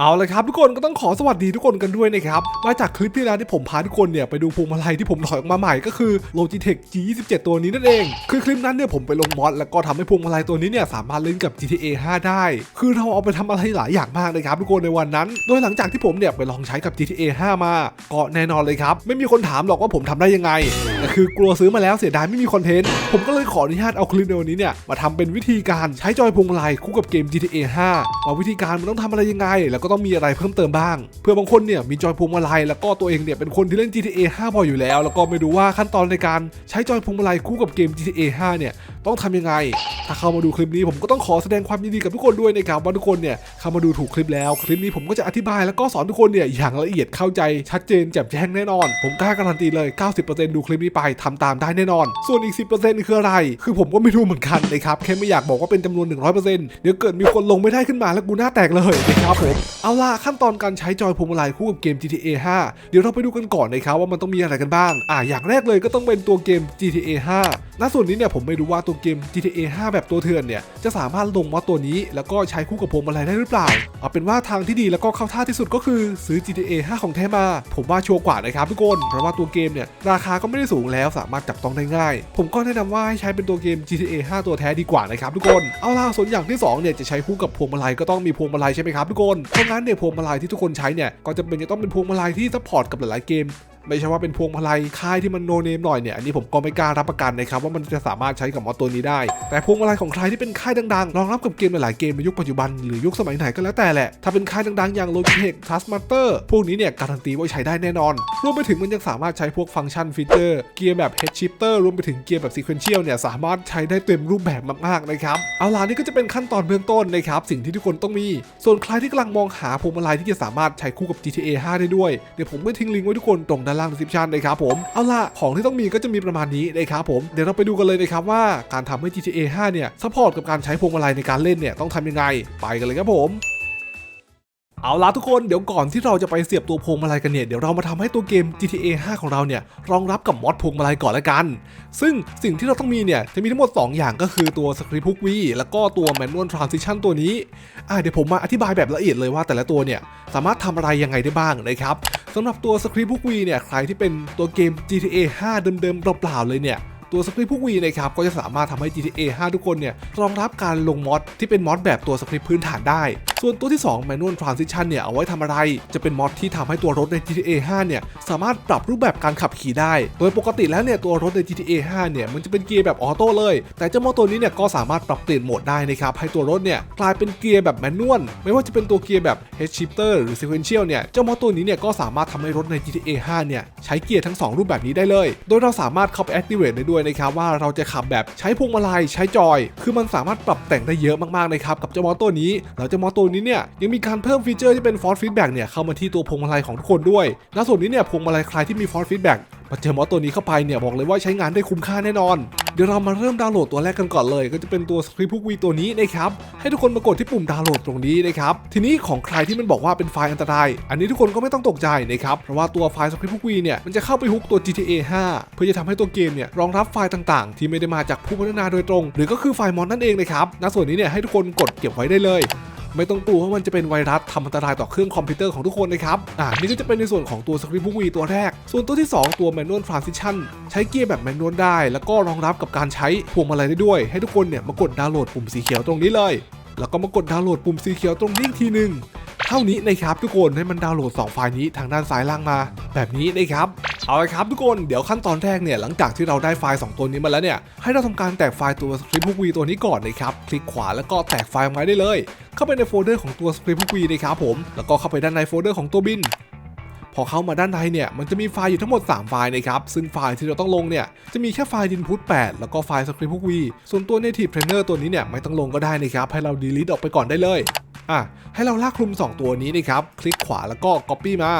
เอาเลยครับทุกคนก็ต้องขอสวัสดีทุกคนกันด้วยนะครับมาจากคลิปที่แล้วที่ผมพาทุกคนเนี่ยไปดูพวงมาลัยที่ผมถอยออกมาใหม่ก็คือ Logitech G27 ตัวนี้นั่นเอง คือคลิปนั้นเนี่ยผมไปลงมอดแล้วก็ทำให้พวงมาลัยตัวนี้เนี่ยสามารถเล่นกับ GTA 5 ได้ คือเราเอาไปทำอะไรหลายอย่างมากเลยครับทุกคนในวันนั้น โดยหลังจากที่ผมเนี่ยไปลองใช้กับ GTA 5 มาก็แน่นอนเลยครับ ไม่มีคนถามหรอกว่าผมทำได้ยังไงแต่คือกลัวซื้อมาแล้วเสียดายไม่มีคอนเทนต์ผมก็เลยขออนุญาตเอาคลิปในวันนี้เนี่ยมาทำเป็นวิธีการใช้จอยพวงมาลัยคู่กับเกม GTA 5ว่าวิธีการมันต้องทำอะไรยังไงแล้วก็ต้องมีอะไรเพิ่มเติมบ้าง เพื่อบางคนเนี่ยมีจอยพวงมาลัยแล้วก็ตัวเองเนี่ยเป็นคนที่เล่น GTA 5บ่อยอยู่แล้ว แล้วก็ไม่รู้ว่าขั้นตอนในการใช้จอยพวงมาลัยคู่กับเกม GTA 5เนี่ย ต้องทำยังไง ถ้าเข้ามาดูคลิปนี้ผมก็ต้องขอแสดงความยินดีกับทุกคนด้วยนะครับว่าทุกคนเนี่ยเข้ามาดูถูกคลิปแล้ว คลิปนี้ผมก็จะอธิบายแล้วก็สอนทุกคนเนี่ยอย่างละเอียดเข้าใจชัดเจนแจ่มแจ้งแน่นอน ผมกล้าการันตีเลย 90%ดูคลิปนี้ไปทำตามได้แน่นอน ส่วนอีก 10%คืออะไร คือผมก็ไม่รู้เหมือนกันนะครับแค่ไม่อยากบอกว่าเป็นจำนวน 100%เดี๋ยวเกิดมีคนลงไม่ได้ขึ้นมาแล้วกูหน้าแตกเลยนะครับผมเอาล่ะขั้นตอนการใช้จอยพวงมาลัยคู่กับเกม GTA 5 เดี๋ยวเราไปดูกันก่อนนะครับว่ามันต้องมีอะไรกันบ้างอ่าอย่างแรกเลยก็ต้องเป็นตัวเกม GTA 5ณส่วนนี้เนี่ยผมไม่รู้ว่าตัวเกม GTA 5 แบบตัวเถื่อนเนี่ย จะสามารถลงมอดตัวนี้ แล้วก็ใช้คู่กับพวงมาลัยได้หรือเปล่า เอาเป็นว่าทางที่ดีแล้วก็เข้าท่าที่สุดก็คือซื้อ GTA 5 ของแท้มา ผมว่าชัวร์กว่านะครับทุกคน เพราะว่าตัวเกมเนี่ยราคาก็ไม่ได้สูงแล้วสามารถจับต้องได้ง่าย ผมก็แนะนำว่าให้ใช้เป็นตัวเกม GTA 5 ตัวแท้ดีกว่านะครับทุกคน เอาล่ะส่วนอย่างที่สองเนี่ยจะใช้คู่กับพวงมาลัยก็ต้องมีพวงมาลัยใช่ไหมครับทุกคน เพราะงั้นเนี่ยพวงมาลัยที่ทุกคนใช้เนี่ยก็จะเป็นจะต้องเป็นพวงมาลัยที่ซัพพอร์ตกับหลายๆเกม ไม่ใช่ว่าเป็นพวงมาลัยค่ายที่มันโนเนมหน่อยเนี่ยอันนี้ผมก็ไม่กล้ารับประกันนะครับว่ามันจะสามารถใช้กับมอดตัวนี้ได้ แต่พวงมาลัยของใครที่เป็นค่ายดังๆรองรับกับเกมหลายๆเกมในยุคปัจจุบันหรือยุคสมัยไหนก็แล้วแต่แหละถ้าเป็นค่ายดังๆอย่าง Logitech Taskmaster พวกนี้เนี่ยการันตีว่าใช้ได้แน่นอน รวมไปถึงมันยังสามารถใช้พวกฟังก์ชันฟีเจอร์เกียร์แบบ Head Shifter รวมไปถึงเกียร์แบบ Sequential เนี่ยสามารถใช้ได้เต็มรูปแบบมากๆนะครับเอาล่ะนี่ก็จะเป็นขั้นตอนเบื้องต้นนะครับสิ่งที่ทุกคนต้องมี ส่วนใครที่กำลังมองหาพวงมาลัยที่จะสามารถใช้คู่กับ GTA 5 ได้ด้วยเดี๋ยวผมก็ทิ้งลิงก์ไว้ทุกคนตรงด้านล่าง description นะครับผมเอาล่ะของที่ต้องมีก็จะมีประมาณนี้นะครับผมเดี๋ยวเราไปดูกันเลยนะครับว่าการทำให้ GTA 5 เนี่ยซัพพอร์ตกับการใช้พวงมาลัยในการเล่นเนี่ยต้องทำยังไงไปกันเลยครับผม เอาล่ะทุกคนเดี๋ยวก่อนที่เราจะไปเสียบตัวพวงมาลัยกันเนี่ยเดี๋ยวเรามาทำให้ตัวเกม GTA 5 ของเราเนี่ยรองรับกับมอดพวงมาลัยก่อนละกัน ซึ่งสิ่งที่เราต้องมีเนี่ยจะมีทั้งหมด 2 อย่างก็คือตัวสคริปต์ฮุกวีแล้วก็ตัว Manual Transition ตัวนี้อ่าเดี๋ยวผมมาอธิบายแบบละเอียดเลยว่าแต่ละตัวเนี่ยสามารถทำอะไรยังไงได้บ้างนะครับสำหรับตัวสคริปต์ฮุกวีเนี่ยใครที่เป็นตัวเกม GTA 5 เดิมๆเปล่าๆเลยเนี่ย ตัวสคริปต์พวกวีนะครับก็จะสามารถทำให้ GTA 5 ทุกคนเนี่ยรองรับการลงมอดที่เป็นมอดแบบตัวสคริปต์พื้นฐานได้ ส่วนตัวที่ 2 Manual Transition เนี่ยเอาไว้ทำอะไร จะเป็นมอดที่ทำให้ตัวรถใน GTA 5 เนี่ยสามารถปรับรูปแบบการขับขี่ได้ โดยปกติแล้วเนี่ยตัวรถใน GTA 5 เนี่ยมันจะเป็นเกียร์แบบออโต้เลย แต่เจ้ามอดตัวนี้เนี่ยก็สามารถปรับเปลี่ยนโหมดได้นะครับให้ตัวรถเนี่ยกลายเป็นเกียร์แบบแมนนวลไม่ว่าจะเป็นตัวเกียร์แบบ Head Shifter หรือ Sequential เนี่ยเจ้ามอดตัวนี้เนี่ยก็สามารถทำให้รถใน GTA 5 เนี่ยใช้เกียร์ทั้งสองรูปแบบนี้ได้เลย โดยเราสามารถเข้าไป activate ได้ด้วยนะครับว่าเราจะขับแบบใช้พวงมาลัยใช้จอย คือมันสามารถปรับแต่งได้เยอะมากๆนะครับกับเจ้ามอตัวนี้แล้วเจ้ามอตัวนี้เนี่ยยังมีการเพิ่มฟีเจอร์ที่เป็นฟอร์ดฟีดแบ็กเนี่ยเข้ามาที่ตัวพวงมาลัยของทุกคนด้วยและส่วนนี้เนี่ยพวงมาลัยใครที่มีฟอร์ดฟีดแบ็ก มาเจอมอตัวนี้เข้าไปเนี่ยบอกเลยว่าใช้งานได้คุ้มค่าแน่นอน เดี๋ยวเรามาเริ่มดาวน์โหลดตัวแรกกันก่อนเลย ก็จะเป็นตัวสคริปต์พวกวีตัวนี้นะครับ ให้ทุกคนมากดที่ปุ่มดาวน์โหลดตรงนี้นะครับ ทีนี้ของใครที่มันบอกว่าเป็นไฟล์อันตราย อันนี้ทุกคนก็ไม่ต้องตกใจนะครับ เพราะว่าตัวไฟล์สคริปต์พวกวีเนี่ยมันจะเข้าไปฮุกตัว GTA 5 เพื่อจะทำให้ตัวเกมเนี่ยรองรับไฟล์ต่างๆ ที่ไม่ได้มาจากผู้พัฒนาโดยตรง หรือก็คือไฟล์มอดนั่นเองนะครับณส่วนนี้เนี่ยให้ทุกคนกดเก็บไว้ได้เลย ไม่ต้องกลัวว่ามันจะเป็นไวรัสทำอันตรายต่อเครื่องคอมพิวเตอร์ของทุกคนนะครับ อ่านี่ก็จะเป็นในส่วนของตัวสคริปต์บุ้งวีตัวแรก ส่วนตัวที่ 2 ตัวแมนนวลทรานซิชันใช้เกียร์แบบแมนนวลได้ แล้วก็รองรับกับการใช้พวงมาลัยได้ด้วย ให้ทุกคนเนี่ยมากดดาวน์โหลดปุ่มสีเขียวตรงนี้เลย แล้วก็มากดดาวน์โหลดปุ่มสีเขียวตรงนี้อีกทีหนึ่ง เท่านี้นะครับทุกคนให้มันดาวน์โหลด 2 ไฟล์นี้ทางด้านซ้ายล่างมา แบบนี้นะครับเอาละครับทุกคนเดี๋ยวขั้นตอนแรกเนี่ยหลังจากที่เราได้ไฟล์ 2 ตัวนี้มาแล้วเนี่ยให้เราทำการแตกไฟล์ตัว Script Book V ตัวนี้ก่อนนะครับคลิกขวาแล้วก็แตกไฟล์ออกมาได้เลย เข้าไปในโฟลเดอร์ของตัว Script Book V นะครับผมแล้วก็เข้าไปด้านในโฟลเดอร์ของตัวบินพอเข้ามาด้านในเนี่ยมันจะมีไฟล์อยู่ทั้งหมด 3 ไฟล์นะครับ ซึ่งไฟล์ที่เราต้องลงเนี่ยจะมีแค่ไฟล์ input 8แล้วก็ไฟล์ script v ส่วนตัว native trainer ตัวนี้เนี่ยไม่ต้องลงก็ได้นะครับ ให้เรา delete ออกไปก่อนได้เลยอะ ให้เราลากคลุม 2 ตัวนี้นะครับ คลิกขวาแล้วก็ copy มา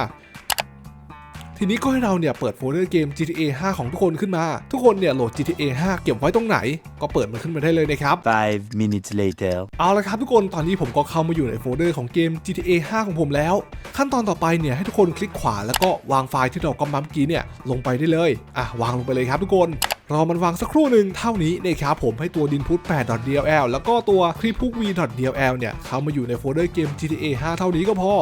ทีนี้ก็ให้เราเนี่ยเปิดโฟลเดอร์เกม GTA 5 ของทุกคนขึ้นมา ทุกคนเนี่ยโหลด GTA 5 เก็บไว้ตรงไหน ก็เปิดมันขึ้นมาได้เลยนะครับ Five minutes later. เอาละครับทุกคนตอนนี้ผมก็เข้ามาอยู่ในโฟลเดอร์ของเกม GTA 5 ของผมแล้ว ขั้นตอนต่อไปเนี่ยให้ทุกคนคลิกขวาแล้วก็วางไฟล์ที่เรากำมัมกี้เนี่ยลงไปได้เลย อะวางลงไปเลยครับทุกคน รอมันวางสักครู่หนึ่งเท่านี้นะครับผมให้ตัวดินพุท 8.dll แล้วก็ตัวคลิปพุก v.dll เนี่ยเข้ามาอยู่ในโฟลเดอร์เกม GTA 5 เท่านี้ก็พอ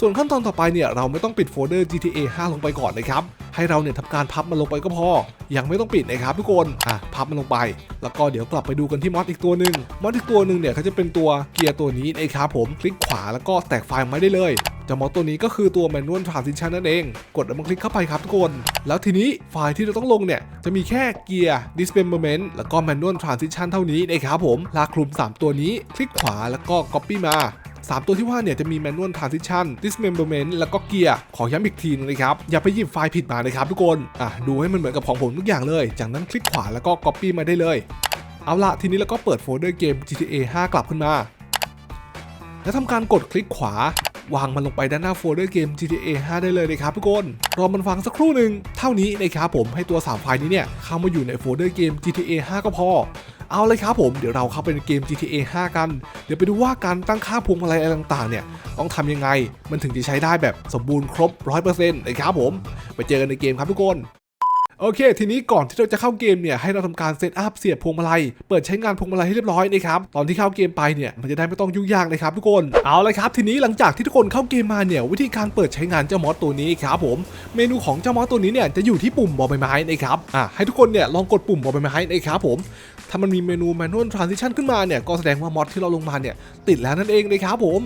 ส่วนขั้นตอนต่อไปเนี่ยเราไม่ต้องปิดโฟลเดอร์ GTA 5 ลงไปก่อนนะครับให้เราเนี่ยทำการพับมันลงไปก็พอ ยังไม่ต้องปิดนะครับทุกคน อะพับมันลงไป แล้วก็เดี๋ยวกลับไปดูกันที่มอดอีกตัวหนึ่งมอดอีกตัวหนึ่งเนี่ยเขาจะเป็นตัวเกียร์ตัวนี้นะครับผมคลิกขวาแล้วก็แตกไฟล์ไมาได้เลย เจะมอดตัวนี้ก็คือตัว manual transition นั่นเอง กดแล้วมันคลิกเข้าไปครับทุกคน แล้วทีนี้ไฟล์ที่เราต้องลงเนี่ย จะมีแค่เกียร์ dismemberment แล้วก็ manual transition เท่านี้นะครับผมลากคลุม 3 ตัวนี้ คลิกขวาแล้วก็ copy มา3 ตัวที่ว่าเนี่ยจะมี manual transition dismemberment แล้วก็เกียร์ขอย้ำอีกทีนึงนะครับ อย่าไปหยิบไฟล์ผิดมานะครับทุกคน อะ ดูให้มันเหมือนกับของผมทุกอย่างเลย จากนั้นคลิกขวาแล้วก็ copy มาได้เลย เอาละทีนี้เราก็เปิดโฟลเดอร์เกม GTA 5 กลับขึ้นมา แล้วทำการกดคลิกขวา วางมันลงไปด้านหน้าโฟลเดอร์เกม GTA 5 ได้เลยนะครับทุกคนรอมันฟังสักครู่หนึ่งเท่านี้นะครับผมให้ตัว3ไฟล์นี้เนี่ยเข้ามาอยู่ในโฟลเดอร์เกม GTA 5 ก็พอเอาเลยครับผมเดี๋ยวเราเข้าไปในเกม GTA 5 กัน เดี๋ยวไปดูว่าการตั้งค่าพวงมาลัยอะไรต่างๆเนี่ยต้องทำยังไงมันถึงจะใช้ได้แบบสมบูรณ์ครบ 100%นะครับผม ไปเจอกันในเกมครับทุกคน โอเค ทีนี้ก่อนที่เราจะเข้าเกมเนี่ยให้เราทำการเซตอัพเสียบพวงมาลัย เปิดใช้งานพวงมาลัยให้เรียบร้อยนะครับตอนที่เข้าเกมไปเนี่ยมันจะได้ไม่ต้องยุ่งยากนะครับทุกคนเอาเลยครับ ทีนี้หลังจากที่ทุกคนเข้าเกมมาเนี่ยวิธีการเปิดใช้งานเจ้ามอสตัวนี้ครับผม เมนูของเจ้ามอสตัวนี้เนี่ยจะอยู่ที่ปุ่มบอใบไม้นะครับอะให้ทุกคนเนี่ยลองกดปุ่มบอใบไม้นะครับผม ถ้ามันมีเมนู manual transition ขึ้นมาเนี่ย ก็แสดงว่ามอดที่เราลงมาเนี่ย ติดแล้วนั่นเองนะครับผม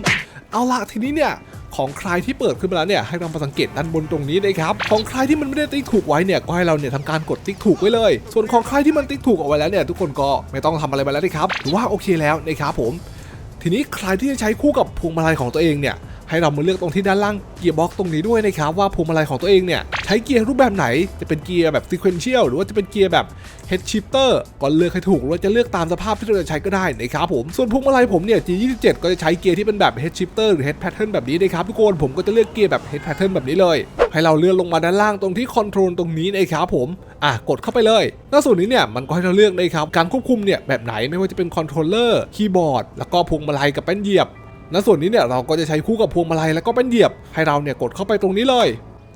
เอาละทีนี้เนี่ยของใครที่เปิดขึ้นมาแล้วเนี่ยให้เรามาสังเกตด้านบนตรงนี้นะครับของใครที่มันไม่ได้ติ๊กถูกไว้เนี่ยก็ให้เราเนี่ยทำการกดติ๊กถูกไว้เลย ส่วนของใครที่มันติ๊กถูกเอาไว้แล้วเนี่ยทุกคนก็ไม่ต้องทำอะไรไปแล้วนะครับถือว่าโอเคแล้วนะครับผม ทีนี้ใครที่จะใช้คู่กับพวงมาลัยของตัวเองเนี่ย ให้เรามาเลือกตรงที่ด้านล่างเกียร์บ็อกตรงนี้ด้วยนะครับว่าพวงมาลัยของตัวเองเนี่ยใช้เกียร์รูปแบบไหนจะเป็นเกียร์แบบ sequential หรือว่าจะเป็นเกียร์แบบ head shifter ก็เลือกให้ถูกหรือว่าจะเลือกตามสภาพที่เราจะใช้ก็ได้นะครับผมส่วนพวงมาลัยผมเนี่ย G27 ก็จะใช้เกียร์ที่เป็นแบบ head shifter หรือ head pattern แบบนี้นะครับทุกคนผมก็จะเลือกเกียร์แบบ head pattern แบบนี้เลย ให้เราเลื่อนลงมาด้านล่างตรงที่ control ตรงนี้นะครับผมอะกดเข้าไปเลยแล้วส่วนนี้เนี่ยมันก็ให้เราเลือกนะครับการควบคุมเนี่ยแบบไหนไม่ว่าจะเป็น controller คีย์บอร์ดแล้วก็พวงมาลัยกับแป้นเหยียบ ณส่วนนี้เนี่ยเราก็จะใช้คู่กับพวงมาลัยแล้วก็เป็นเหยียบให้เราเนี่ยกดเข้าไปตรงนี้เลย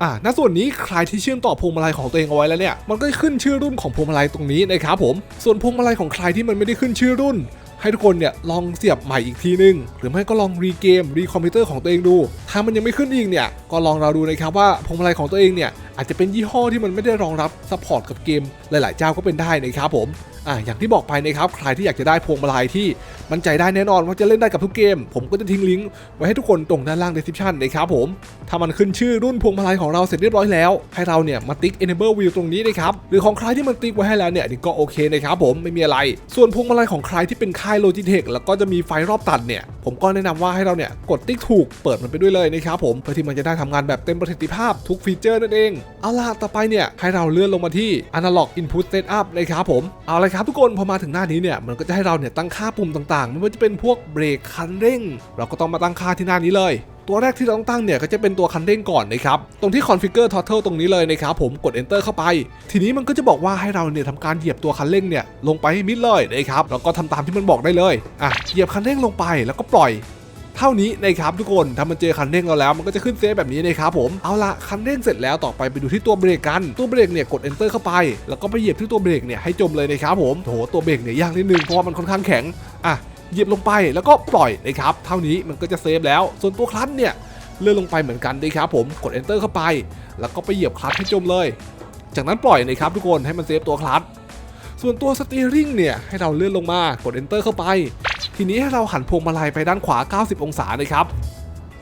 อ่าณส่วนนี้ใครที่เชื่อมต่อพวงมาลัยของตัวเองเอาไว้แล้วเนี่ย มันก็ขึ้นชื่อรุ่นของพวงมาลัยตรงนี้นะครับผม ส่วนพวงมาลัยของใครที่มันไม่ได้ขึ้นชื่อรุ่น ให้ทุกคนเนี่ยลองเสียบใหม่อีกทีนึง หรือไม่ก็ลองรีเกมรีคอมพิวเตอร์ของตัวเองดู ถ้ามันยังไม่ขึ้นอีกเนี่ย ก็ลองเราดูนะครับว่าพวงมาลัยของตัวเองเนี่ย อาจจะเป็นยี่ห้อที่มันไม่ได้รองรับซัพพอร์ตกับเกมหลาย ๆ เจ้าก็เป็นได้นะครับผมอะอย่างที่บอกไปนะครับใครที่อยากจะได้พวงมาลัยที่มั่นใจได้แน่นอนว่าจะเล่นได้กับทุกเกม ผมก็จะทิ้งลิงก์ไว้ให้ทุกคนตรงด้านล่าง description นะครับผมถ้ามันขึ้นชื่อรุ่นพวงมาลัยของเราเสร็จเรียบร้อยแล้ว ให้เราเนี่ยมาติ๊ก enable view ตรงนี้นะครับหรือของใครที่มันติ๊กไว้ให้แล้วเนี่ยนี่ก็โอเคนะครับผมไม่มีอะไร ส่วนพวงมาลัยของใครที่เป็นค่าย Logitech แล้วก็จะมีไฟรอบตัดเนี่ยผมก็แนะนำว่าให้เราเนี่ยกดติ๊กถูกเปิดมันไปด้วยเลยนะครับผมเพื่อที่มันจะได้ทำงานแบบเต็มประสิทธิภาพทุกฟีเจอร์นั่นเองเอาล่ะต่อไปเนี่ยให้เราเลื่อนลงมาที่ analog input setup นะครับผม เอาเลยครับทุกคนพอมาถึงหน้านี้เนี่ยมันก็จะให้เราเนี่ยตั้งค่าปุ่มต่างๆ ไม่ว่าจะเป็นพวกเบรกคันเร่ง เราก็ต้องมาตั้งค่าที่หน้านี้เลยตัวแรกที่เราต้องตั้งเนี่ยก็จะเป็นตัวคันเร่งก่อนนะครับ ตรงที่ configure throttle ตรงนี้เลยนะครับผมกด enter เข้าไป ทีนี้มันก็จะบอกว่าให้เราเนี่ยทำการเหยียบตัวคันเร่งเนี่ยลงไปให้มิดเลยนะครับแล้วก็ทำตามที่มันบอกได้เลยอะเหยียบคันเร่งลงไปแล้วก็ปล่อย เท่านี้นะครับทุกคนถ้ามันเจอคันเร่งเราแล้วมันก็จะขึ้นเซฟแบบนี้นะครับผมเอาละคันเร่งเสร็จแล้วต่อไปไปดูที่ตัวเบรกกันตัวเบรกเนี่ยกด enter เข้าไป แล้วก็ไปเหยียบที่ตัวเบรกเนี่ยให้จมเลยนะครับผมโถตัวเบรกเนี่ยยากนิดนึงเพราะว่ามันค่อนข้างแข็งอะเหยียบลงไปแล้วก็ปล่อยนะครับเท่านี้มันก็จะเซฟแล้ว ส่วนตัวคลัตช์เนี่ยเลื่อนลงไปเหมือนกันนะครับผมกด enter เข้าไป แล้วก็ไปเหยียบคลัตช์ให้จมเลย จากนั้นปล่อยนะครับทุกคนให้มันเซฟตัวคลัตช์ส่วนตัวสตีริงเนี่ยให้เราเลื่อนลงมากด enter เข้าไป ทีนี้ให้เราหันพวงมาลัยไปด้านขวา 90 องศานะครับ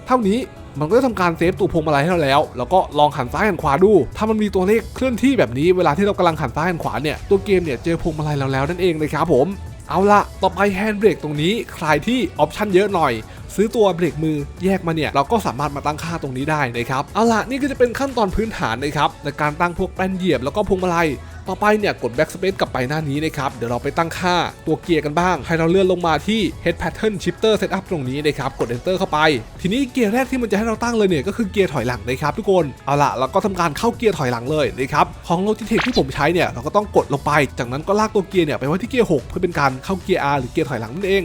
เท่านี้มันก็จะทำการเซฟตัวพวงมาลัยให้เราแล้ว แล้วก็ลองหันซ้ายหันขวาดู ถ้ามันมีตัวเลขเคลื่อนที่แบบนี้ เวลาที่เรากำลังหันซ้ายหันขวาเนี่ย ตัวเกมเนี่ยเจอพวงมาลัยเราแล้วนั่นเองนะครับผม เอาละต่อไปแฮนด์เบรกตรงนี้ ใครที่ออปชั่นเยอะหน่อยซื้อตัวเบรกมือแยกมาเนี่ย เราก็สามารถมาตั้งค่าตรงนี้ได้นะครับ เอาละนี่ก็จะเป็นขั้นตอนพื้นฐานนะครับในการตั้งพวกแป้นเหยียบแล้วก็พวงมาลัย ต่อไปเนี่ยกด backspace กลับไปหน้านี้นะครับ เดี๋ยวเราไปตั้งค่าตัวเกียร์กันบ้าง ให้เราเลื่อนลงมาที่ head pattern shifter setup ตรงนี้นะครับ กด enter เข้าไป ทีนี้เกียร์แรกที่มันจะให้เราตั้งเลยเนี่ยก็คือเกียร์ถอยหลังนะครับทุกคน เอาละเราก็ทำการเข้าเกียร์ถอยหลังเลยนะครับ ของ Logitech ที่ผมใช้เนี่ยเราก็ต้องกดลงไป จากนั้นก็ลากตัวเกียร์เนี่ยไปไว้ที่เกียร์6เพื่อเป็นการเข้าเกียร์ R หรือเกียร์ถอยหลังนั่นเอง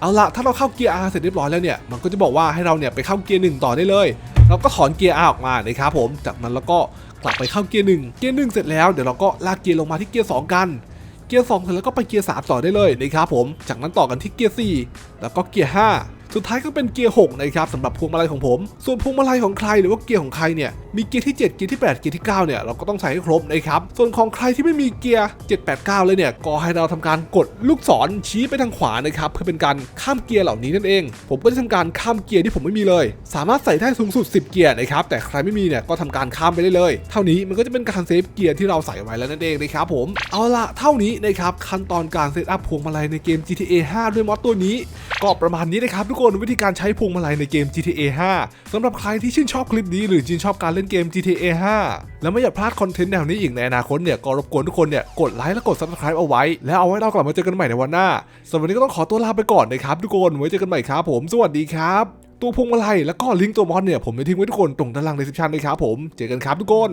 เอาละถ้าเราเข้าเกียร์ R เสร็จเรียบร้อยแล้วเนี่ย มันก็จะบอกว่าให้เราเนี่ยไปเข้าเกียร์1ต่อได้เลย เราก็ถอนเกียร์ R ออกมานะครับผม จากนั้นแล้วก็ กลับไปเข้าเกียร์หนึ่งเกียร์หนึ่งเสร็จแล้วเดี๋ยวเราก็ลากเกียร์ลงมาที่เกียร์สองกัน เกียร์2เสร็จแล้วก็ไปเกียร์3ต่อได้เลยนะครับผม จากนั้นต่อกันที่เกียร์4แล้วก็เกียร์5 สุดท้ายก็เป็นเกียร์6นะครับสำหรับพวงมาลัยของผม ส่วนพวงมาลัยของใครหรือว่าเกียร์ของใครเนี่ยมีเกียร์ที่ 7 เกียร์ที่ 8 เกียร์ที่ 9 เนี่ยเราก็ต้องใส่ให้ครบนะครับ ส่วนของใครที่ไม่มีเกียร์ 7 8 9 เลยเนี่ยก็ให้เราทำการกดลูกศรชี้ไปทางขวานะครับเพื่อเป็นการข้ามเกียร์เหล่านี้นั่นเอง ผมก็จะทำการข้ามเกียร์ที่ผมไม่มีเลย สามารถใส่ได้สูงสุด 10 เกียร์นะครับแต่ใครไม่มีเนี่ยก็ทำการข้ามไปได้เลย เท่านี้มันก็จะเป็นการเซฟเกียร์ที่เราใส่ไว้แล้วนั่นเองนะครับผมเอาละเท่านี้นะครับขั้นตอนการเซตอัพพวงมาลัยในเกม GTA 5 ด้วยมอดตัวนี้ ก็ประมาณนี้นะครับทุกคนวิธีการใช้พวงมาลัยในเกม GTA 5สำหรับใครที่ชื่นชอบคลิปนี้หรือชื่นชอบการเล่นเกม GTA 5 แล้วไม่อยากพลาดคอนเทนต์แนวนี้อีกในอนาคตเนี่ยก็รบกวนทุกคนเนี่ยกดไลค์และกด subscribe เอาไว้ แล้วเอาไว้เรากลับมาเจอกันใหม่ในวันหน้าสำหรับวันนี้ก็ต้องขอตัวลาไปก่อนนะครับทุกคนไว้เจอกันใหม่ครับผม สวัสดีครับ ตัวพวงมาลัยแล้วก็ลิงก์ตัวมอดเนี่ยผมจะทิ้งไว้ทุกคนตรงด้านล่างในสิบชันเลยครับผม เจอกันครับทุกคน